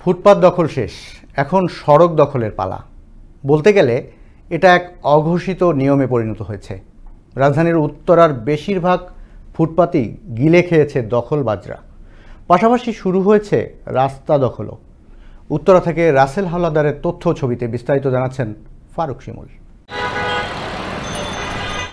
ফুটপাত দখল শেষ, এখন সড়ক দখলের পালা। বলতে গেলে, এটা এক অঘোষিত নিয়মে পরিণত হয়েছে। রাজধানীর উত্তরার বেশিরভাগ ফুটপাতই গিলে খেয়েছে দখল বাজরা পাশাপাশি শুরু হয়েছে রাস্তা দখলও। উত্তরা থেকে রাসেল হাওলাদারের তথ্য ছবিতে বিস্তারিত জানাচ্ছেন ফারুক শিমুল।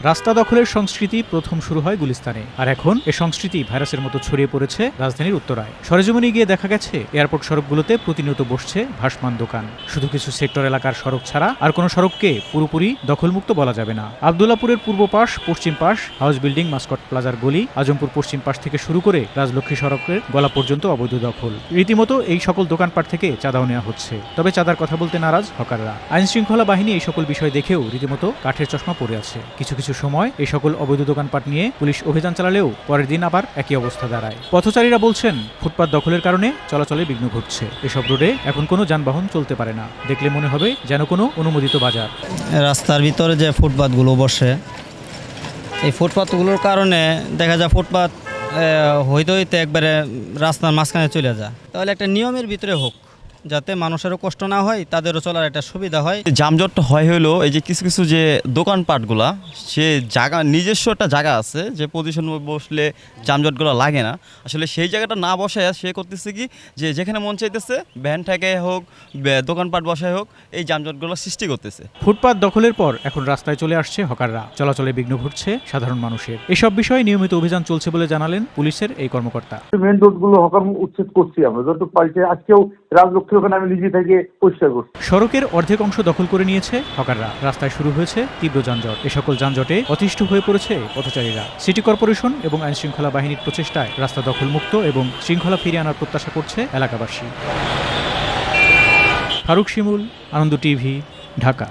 রাস্তা দখলের সংস্কৃতি প্রথম শুরু হয় গুলিস্তানে। আর এখন এ সংস্কৃতি ভাইরাসের মতো ছড়িয়ে পড়েছে রাজধানীর উত্তরায়। সরেজমিনে গিয়ে দেখা গেছে, এয়ারপোর্ট সড়কগুলোতে প্রতিনিয়ত বসছে ভাসমান দোকান। শুধু কিছু সেক্টর এলাকার সড়ক ছাড়া আর কোনো সড়ককে পুরোপুরি দখলমুক্ত বলা যাবে না। আবদুল্লাপুরের পূর্ব পাশ, পশ্চিম পাশ, হাউস বিল্ডিং, মাস্কট প্লাজার গলি, আজমপুর পশ্চিম পাশ থেকে শুরু করে রাজলক্ষ্মী সড়কের গলা পর্যন্ত অবৈধ দখল। রীতিমতো এই সকল দোকানপাট থেকে চাঁদাও নেওয়া হচ্ছে। তবে চাঁদার কথা বলতে নারাজ হকাররা। আইন শৃঙ্খলা বাহিনী এই সকল বিষয় দেখেও রীতিমতো কাঠের চশমা পড়ে আছে। কিছু কিছু সময় এই সকল অবৈধ দোকানপাট নিয়ে পুলিশ অভিযান চালালেও পরের দিন আবার একই অবস্থা দাঁড়ায়। পথচারীরা বলছেন, ফুটপাত দখলের কারণে চলাচলে বিঘ্ন ঘটছে। এসব রোডে এখন কোনো যানবাহন চলতে পারে না। দেখলে মনে হবে যেন কোনো অনুমোদিত বাজার। রাস্তার ভিতরে যে ফুটপাতগুলো বসে, এই ফুটপাতগুলোর কারণে দেখা যায় ফুটপাত হইতে হইতে একবারে রাস্তার মাঝখানে চলে যায়। তাহলে একটা নিয়মের ভিতরে হোক। যাতে মানুষেরও কষ্ট না হয় তাদেরও চলার একটা সুবিধা হয়। যানজট হয় হলো এই যে কিছু কিছু যে দোকানপাটগুলা সে জায়গা নিজস্ব একটা জায়গা আছে যে পজিশন বসলে যানজটগুলো লাগে না। আসলে সেই জায়গাটা না বসায় সে করতেছে কি যে যেখানে মন চাইতেছে ভ্যান থেকে হোক দোকানপাট বসায় হোক এই যানজটগুলো সৃষ্টি করতেছে। ফুটপাত দখলের পর এখন রাস্তায় চলে আসছে হকাররা। চলাচলে বিঘ্ন ঘটছে সাধারণ মানুষের। এসব বিষয়ে নিয়মিত অভিযান চলছে বলে জানালেন পুলিশের এই কর্মকর্তা। মেন রোডগুলো হকার উচ্ছেদ করছি আমরা। যতটুকু পাইছে আজকেও রাজলক্ষ্মী ওখানে আমি নিজে থেকে পরিষ্কার করছি। সড়কের অর্ধেক অংশ দখল করে নিয়েছে হকাররা। রাস্তায় শুরু হয়েছে তীব্র যানজট। এ সকল যানজটে অতিষ্ঠ হয়ে পড়েছে পথচারীরা। সিটি কর্পোরেশন এবং আইন শৃঙ্খলা বাহিনীর প্রচেষ্টায় রাস্তা দখলমুক্ত এবং শৃঙ্খলা ফিরিয়ে আনার প্রত্যাশা করছে এলাকাবাসী। ফারুক শিমুল, আনন্দ টিভি, ঢাকা।